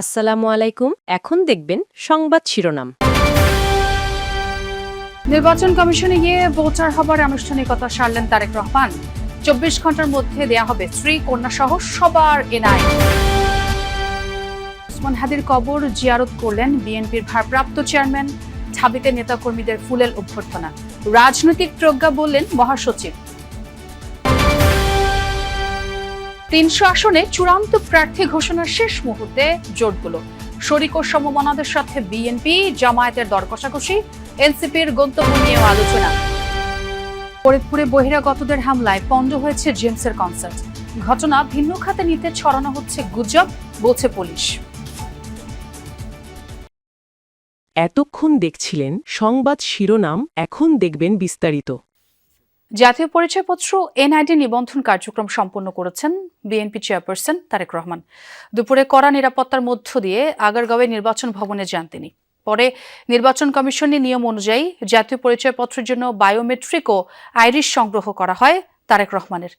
আসসালামু আলাইকুম। এখন দেখবেন সংবাদ শিরোনাম। নির্বাচন কমিশনে গিয়ে ভোটার হবার আনুষ্ঠানিকতা সারলেন তারেক রহমান। চব্বিশ ঘণ্টার মধ্যে দেয়া হবে স্ত্রী, কন্যা সহ সবার এনআই। ওসমান হাদির কবর জিয়ারত করলেন বিএনপির ভারপ্রাপ্ত চেয়ারম্যান। ঢাবিতে নেতাকর্মীদের ফুলেল অভ্যর্থনা। রাজনৈতিক প্রজ্ঞা বললেন মহাসচিব। তিনশো আসনে চূড়ান্ত প্রার্থী ঘোষণার শেষ মুহূর্তে জোটগুলো। শরিক ও সমমনাদের সাথে বিএনপি, জামায়াতের দর কষাকষি এনসিপির গন্তব্য নিয়েও আলোচনা। ফরিদপুরে বহিরাগতদের হামলায় পণ্ড হয়েছে জেমসের কনসার্ট। ঘটনা ভিন্ন খাতে নিতে ছড়ানো হচ্ছে গুজব, বলছে পুলিশ। এতক্ষণ দেখছিলেন সংবাদ শিরোনাম, এখন দেখবেন বিস্তারিত। জাতীয় পরিচয়পত্র এনআইডি নিবন্ধন কার্যক্রম সম্পন্ন করেছেন বিএনপি চেয়ারপারসন তারেক রহমান। দুপুরে কড়া নিরাপত্তার মধ্য দিয়ে আগারগাঁওয়ে নির্বাচন ভবনে যান তিনি। পরে নির্বাচন কমিশনের নিয়ম অনুযায়ী জাতীয় পরিচয়পত্রের জন্য বায়োমেট্রিক ও আইরিশ সংগ্রহ করা হয় তারেক রহমানের।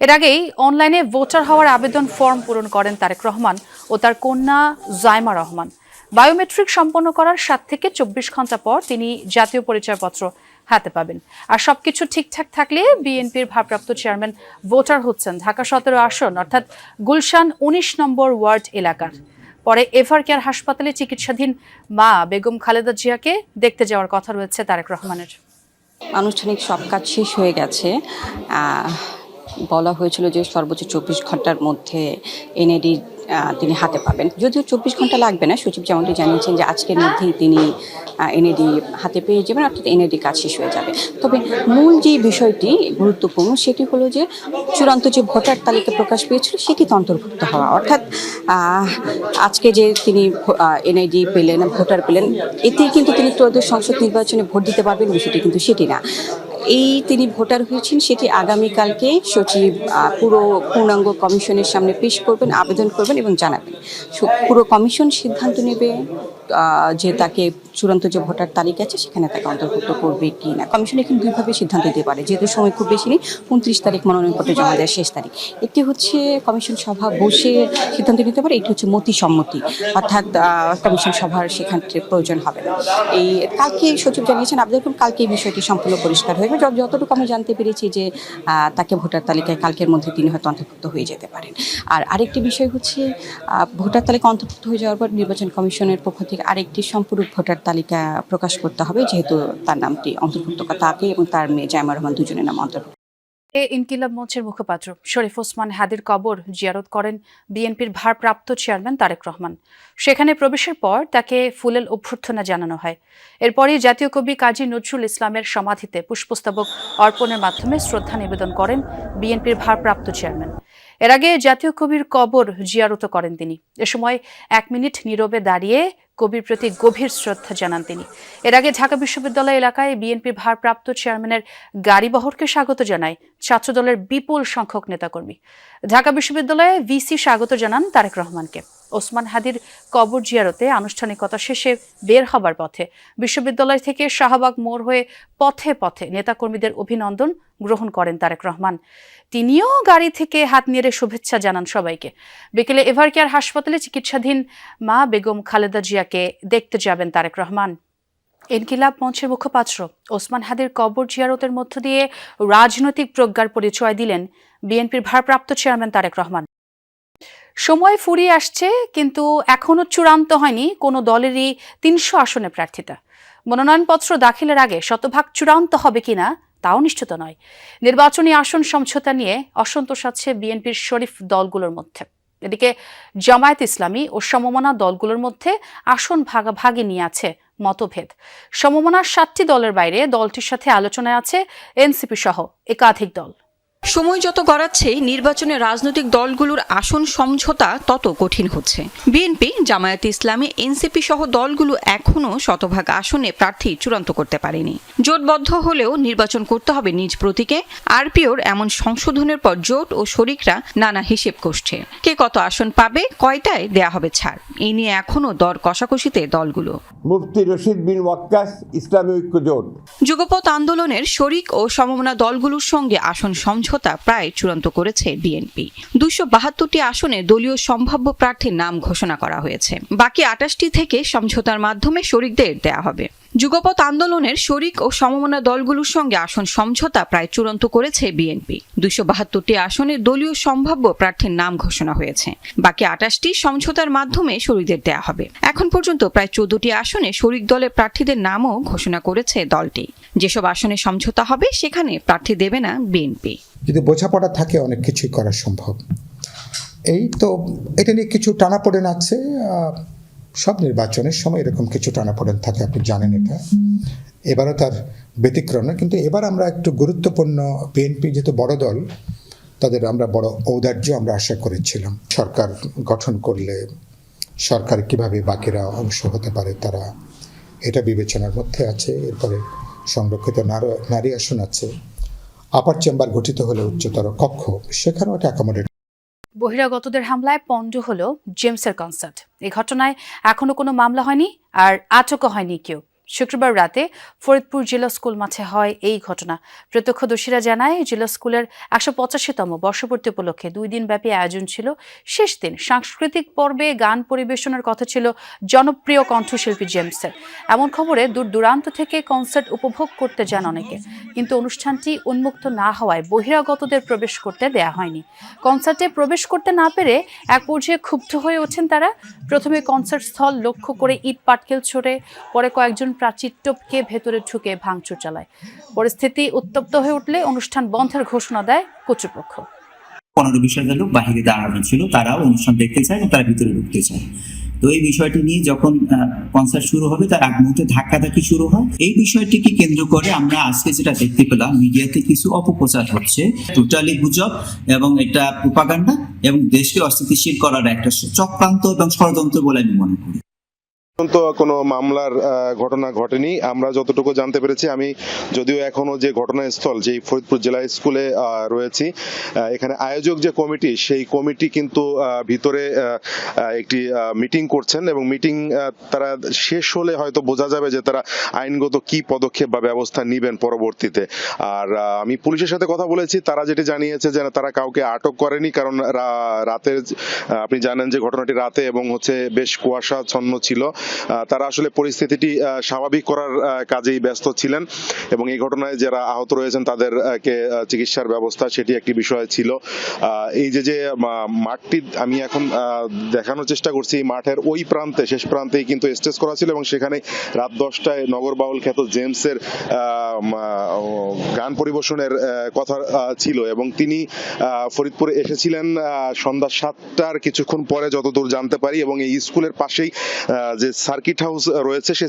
এর আগেই অনলাইনে ভোটার হওয়ার আবেদন ফর্ম পূরণ করেন তারেক রহমান ও তার কন্যা জাইমা রহমান। বায়োমেট্রিক সম্পন্ন করার সাত থেকে চব্বিশ ঘণ্টা পর তিনি জাতীয় পরিচয়পত্র হাতে পাবেন। আর সবকিছু ঠিকঠাক থাকলে বিএনপির ভারপ্রাপ্ত চেয়ারম্যান ভোটার হচ্ছেন ঢাকা সতেরো আসন, অর্থাৎ গুলশান উনিশ নম্বর ওয়ার্ড এলাকার। পরে এভার কেয়ার হাসপাতালে চিকিৎসাধীন মা বেগম খালেদা জিয়াকে দেখতে যাওয়ার কথা রয়েছে তারেক রহমানের। আনুষ্ঠানিক সব কাজ শেষ হয়ে গেছে। বলা হয়েছিল যে সর্বোচ্চ চব্বিশ ঘণ্টার মধ্যে এনএডি তিনি হাতে পাবেন। যদিও চব্বিশ ঘণ্টা লাগবে না, সচিব যেমনটি জানিয়েছেন যে আজকের মধ্যেই তিনি এনএডি হাতে পেয়ে যাবেন, অর্থাৎ এনএডি কাজ শেষ হয়ে যাবে। তবে মূল যে বিষয়টি গুরুত্বপূর্ণ, সেটি হলো যে চূড়ান্ত যে ভোটার তালিকা প্রকাশ পেয়েছিল, সেটি অন্তর্ভুক্ত হওয়া। অর্থাৎ আজকে যে তিনি এনআইডি পেলেন, ভোটার পেলেন, এতেই কিন্তু তিনি ত্রয়োদশ সংসদ নির্বাচনে ভোট দিতে পারবেন বিষয়টি কিন্তু সেটি না। এই তিনি ভোটার হয়েছেন, সেটি আগামীকালকে সচিব পুরো পূর্ণাঙ্গ কমিশনের সামনে পেশ করবেন, আবেদন করবেন এবং জানাবেন। পুরো কমিশন সিদ্ধান্ত নেবে? যে তাকে চূড়ান্ত যে ভোটার তালিকা আছে, সেখানে তাকে অন্তর্ভুক্ত করবে কি না। কমিশন এখানে দুইভাবে সিদ্ধান্ত দিতে পারে, যেহেতু সময় খুব বেশি নেই, উনত্রিশ তারিখ মনোনয়নপত্র জমা দেওয়ার শেষ তারিখ। একটি হচ্ছে কমিশন সভা বসে সিদ্ধান্ত নিতে পারে এটি হচ্ছে মতি সম্মতি অর্থাৎ কমিশন সভার সেখান প্রয়োজন হবে না। এই কালকে সচিব জানিয়েছেন, আবেদন করুন, কালকে এই বিষয়টি সম্পূর্ণ পরিষ্কার হয়ে যাবে। যতটুকু আমি জানতে পেরেছি যে তাকে ভোটার তালিকায় কালকের মধ্যে তিনি হয়তো অন্তর্ভুক্ত হয়ে যেতে পারেন। আর আরেকটি বিষয় হচ্ছে ভোটার তালিকা অন্তর্ভুক্ত হয়ে যাওয়ার পর নির্বাচন কমিশনের পক্ষ থেকে আরেকটি সম্পূরক ভোটার তালিকা প্রকাশ করতে হবে, যেহেতু তার নামটি অন্তর্ভুক্ত তাকে এবং তার মেয়ে জায়মা রহমান দুজনের নাম অন্তর্ভুক্ত। এ ইনকিলাব মঞ্চের মুখপাত্র শরীফ ওসমান হাদির কবর জিয়ারত করেন বিএনপির ভারপ্রাপ্ত চেয়ারম্যান তারেক রহমান। সেখানে প্রবেশের পর তাকে ফুলেল অভ্যর্থনা জানানো হয়। এরপরই জাতীয় কবি কাজী নজরুল ইসলামের সমাধিতে পুষ্পস্তবক অর্পণের মাধ্যমে শ্রদ্ধা নিবেদন করেন বিএনপির ভারপ্রাপ্ত চেয়ারম্যান। এর আগে জাতীয় কবির কবর জিয়ারত করেন তিনি। এ সময় এক মিনিট নীরবে দাঁড়িয়ে কবির প্রতি গভীর শ্রদ্ধা জানান তিনি। এর আগে ঢাকা বিশ্ববিদ্যালয় এলাকায় বিএনপির ভারপ্রাপ্ত চেয়ারম্যানের গাড়িবহরকে স্বাগত জানায় ছাত্রদলের বিপুল সংখ্যক নেতাকর্মী। ঢাকা বিশ্ববিদ্যালয়ে ভিসি স্বাগত জানান তারেক রহমানকে। ওসমান হাদির কবর জিয়ারতে আনুষ্ঠানিকতা শেষে বের হবার পথে। বিশ্ববিদ্যালয় থেকে শাহবাগ মোড় হয়ে পথে পথে নেতাকর্মীদের অভিনন্দন গ্রহণ করেন তারেক রহমান। তিনিও গাড়ি থেকে হাত নেড়ে শুভেচ্ছা জানান সবাইকে। বিকেলে এভারকেয়ার হাসপাতালে চিকিৎসাধীন মা বেগম খালেদা জিয়াকে দেখতে যাবেন তারেক রহমান। ইনকিলাব মঞ্চের মুখপাত্র ওসমান হাদির কবর জিয়ারতের মধ্য দিয়ে রাজনৈতিক প্রজ্ঞার পরিচয় দিলেন বিএনপির ভারপ্রাপ্ত চেয়ারম্যান তারেক রহমান। সময় ফুরিয়ে আসছে, কিন্তু এখনও চূড়ান্ত হয়নি কোনো দলেরই তিনশো আসনে প্রার্থিতা। মনোনয়নপত্র দাখিলের আগে শতভাগ চূড়ান্ত হবে কিনা তাও নিশ্চিত নয়। নির্বাচনী আসন সমঝোতা নিয়ে অসন্তোষ আছে বিএনপির শরীফ দলগুলোর মধ্যে। এদিকে জামায়াত ইসলামী ও সমমনা দলগুলোর মধ্যে আসন ভাগাভাগি নিয়ে আছে মতভেদ। সমমনার সাতটি দলের বাইরে দলটির সাথে আলোচনায় আছে এনসিপি সহ একাধিক দল। সময় যত গড়াচ্ছে নির্বাচনে রাজনৈতিক দলগুলোর আসন সমঝোতা তত কঠিন হচ্ছে। বিএনপি জামায়াত ইসলামী এনসিপি সহ দলগুলো এখনও শতভাগ আসনে প্রার্থী চূড়ান্ত করতে পারেনি। জোটবদ্ধ হলেও নির্বাচন করতে হবে নিজ প্রতীকে। আরপিওর এমন সংশোধনের পর জোট ও শরিকরা নানা হিসেব কষছে। কে কত আসন পাবে কয়টায় দেয়া হবে ছাড়। এই নিয়ে এখনও দর কষাকষিতে দলগুলো। মুফতি রশিদ বিন ওয়াক্কাস ইসলামী ঐক্য জোট। যুগপথ আন্দোলনের শরিক ও সমমনা দলগুলোর সঙ্গে আসন সমঝোতা সমঝোতা প্রায় চূড়ান্ত করেছে বিএনপি। দুশো বাহাত্তরটি আসনে দলীয় সম্ভাব্য প্রার্থীর নাম ঘোষণা করা হয়েছে। বাকি আটাশটি থেকে সমঝোতার মাধ্যমে শরিকদের দেয়া হবে। যুগপৎ আন্দোলনের শরিক ও সমমনা দলগুলোর সঙ্গে আসন সমঝোতা প্রায় চূড়ান্ত করেছে বিএনপি। দুশো বাহাত্তরটি আসনে দলীয় সম্ভাব্য প্রার্থীর নাম ঘোষণা হয়েছে। বাকি আটাশটি সমঝোতার মাধ্যমে শরিকদের দেয়া হবে। এখন পর্যন্ত প্রায় চোদ্দটি আসনে শরিক দলের প্রার্থীদের নামও ঘোষণা করেছে দলটি। যেসব আসনে সমঝোতা হবে, সেখানে প্রার্থী দেবে না বিএনপি। যদি বোঝাপড়া থাকে অনেক কিছুই করা সম্ভব। এই তো এটা নিয়ে কিছু টানাপোড়েন আছে সব নির্বাচনের সময় এরকম কিছু টানাপোড়েন থাকে, আপনি জানেন এটা। এবারও তার ব্যতিক্রম না, কিন্তু এবার আমরা একটু গুরুত্বপূর্ণ বিএনপি যেহেতু বড় দল, তাদের আমরা বড় ঔদার্য আমরা আশা করেছিলাম। সরকার গঠন করলে সরকার কীভাবে বাকিরা অংশ হতে পারে তারা এটা বিবেচনার মধ্যে আছে। এরপরে সংরক্ষিত নার- আসন আছে। আপার চেম্বার গঠিত হলে উচ্চতর কক্ষ, সেখানেও এটা অ্যাকোমোডেট বহিরাগতদের হামলায় পণ্ড হল জেমসের কনসার্ট। এই ঘটনায় এখনও কোনো মামলা হয়নি আর আটকও হয়নি কেউ। শুক্রবার রাতে ফরিদপুর জেলা স্কুল মাঠে হয় এই ঘটনা। প্রত্যক্ষদর্শীরা জানায়, জেলা স্কুলের একশো পঁচাশিতম বর্ষপূর্তি উপলক্ষে দুই দিন ব্যাপী আয়োজন ছিল। শেষ দিন সাংস্কৃতিক পর্বে গান পরিবেশনের কথা ছিল জনপ্রিয় কণ্ঠশিল্পী জেমসের। এমন খবরে দূর দূরান্ত থেকে কনসার্ট উপভোগ করতে যান অনেকে। কিন্তু অনুষ্ঠানটি উন্মুক্ত না হওয়ায় বহিরাগতদের প্রবেশ করতে দেয়া হয়নি। কনসার্টে প্রবেশ করতে না পেরে এক পর্যায়ে ক্ষুব্ধ হয়ে ওঠেন তারা। প্রথমে কনসার্ট স্থল লক্ষ্য করে ইট পাটকেল ছোড়ে, পরে কয়েকজন প্রাচীর টপকে ভেতরে ঢুকে ভাঙচুর চালায়। পরিস্থিতি উত্তপ্ত হয়ে উঠলে অনুষ্ঠান বন্ধের ঘোষণা দেয় কর্তৃপক্ষ। পনেরো বিশ হাজার লোক বাহিরে দাঁড়ানো ছিল তারা অনুষ্ঠান দেখতে চায় এবং তারা ভিতরে ঢুকতে চায়। তো এই বিষয়টি নিয়ে যখন কনসার্ট শুরু হবে, তার আগ মুহূর্তে ধাক্কাধাক্কি শুরু হয়। এই বিষয়টিকে কেন্দ্র করে আমরা আজকে যেটা দেখতে পেলাম, মিডিয়াতে কিছু অপপ্রচার হচ্ছে। টোটালি গুজব এবং এটা প্রোপাগান্ডা এবং দেশকে অস্থিতিশীল করার একটা চক্রান্ত এবং ষড়যন্ত্র বলে আমি মনে করি। পর্যন্ত কোনো মামলার ঘটনা ঘটেনি। আমরা যতটুকু জানতে পেরেছি, আমি যদিও এখনও যে ঘটনাস্থল যে ফরিদপুর জেলা স্কুলে রয়েছি এখানে আয়োজক যে কমিটি, সেই কমিটি কিন্তু ভিতরে একটি মিটিং করছেন এবং মিটিং তারা শেষ হলে হয়তো বোঝা যাবে যে তারা আইনগত কি পদক্ষেপ বা ব্যবস্থা নেবেন পরবর্তীতে। আর আমি পুলিশের সাথে কথা বলেছি, তারা যেটি জানিয়েছে যে তারা কাউকে আটক করেনি, কারণ রাতের আপনি জানেন যে ঘটনাটি রাতে এবং হচ্ছে বেশ কুয়াশাচ্ছন্ন ছিল। তারা আসলে পরিস্থিতিটি স্বাভাবিক করার কাজেই ব্যস্ত ছিলেন এবং এই ঘটনায় যারা আহত রয়েছেন তাদেরকে চিকিৎসার ব্যবস্থা সেটি একটি বিষয় ছিল। এই যে যে মাঠটি আমি এখন দেখানোর চেষ্টা করছি মাঠের ওই প্রান্তে, শেষ প্রান্তেই কিন্তু স্টেজ করা ছিল এবং সেখানে রাত দশটায় নগর বাউল খ্যাত জেমসের গান পরিবেশনের কথা ছিল এবং তিনি ফরিদপুরে এসেছিলেন সন্ধ্যা সাতটার কিছুক্ষণ পরে যতদূর জানতে পারি এবং এই স্কুলের পাশেই যে სარკითაუს როეცეში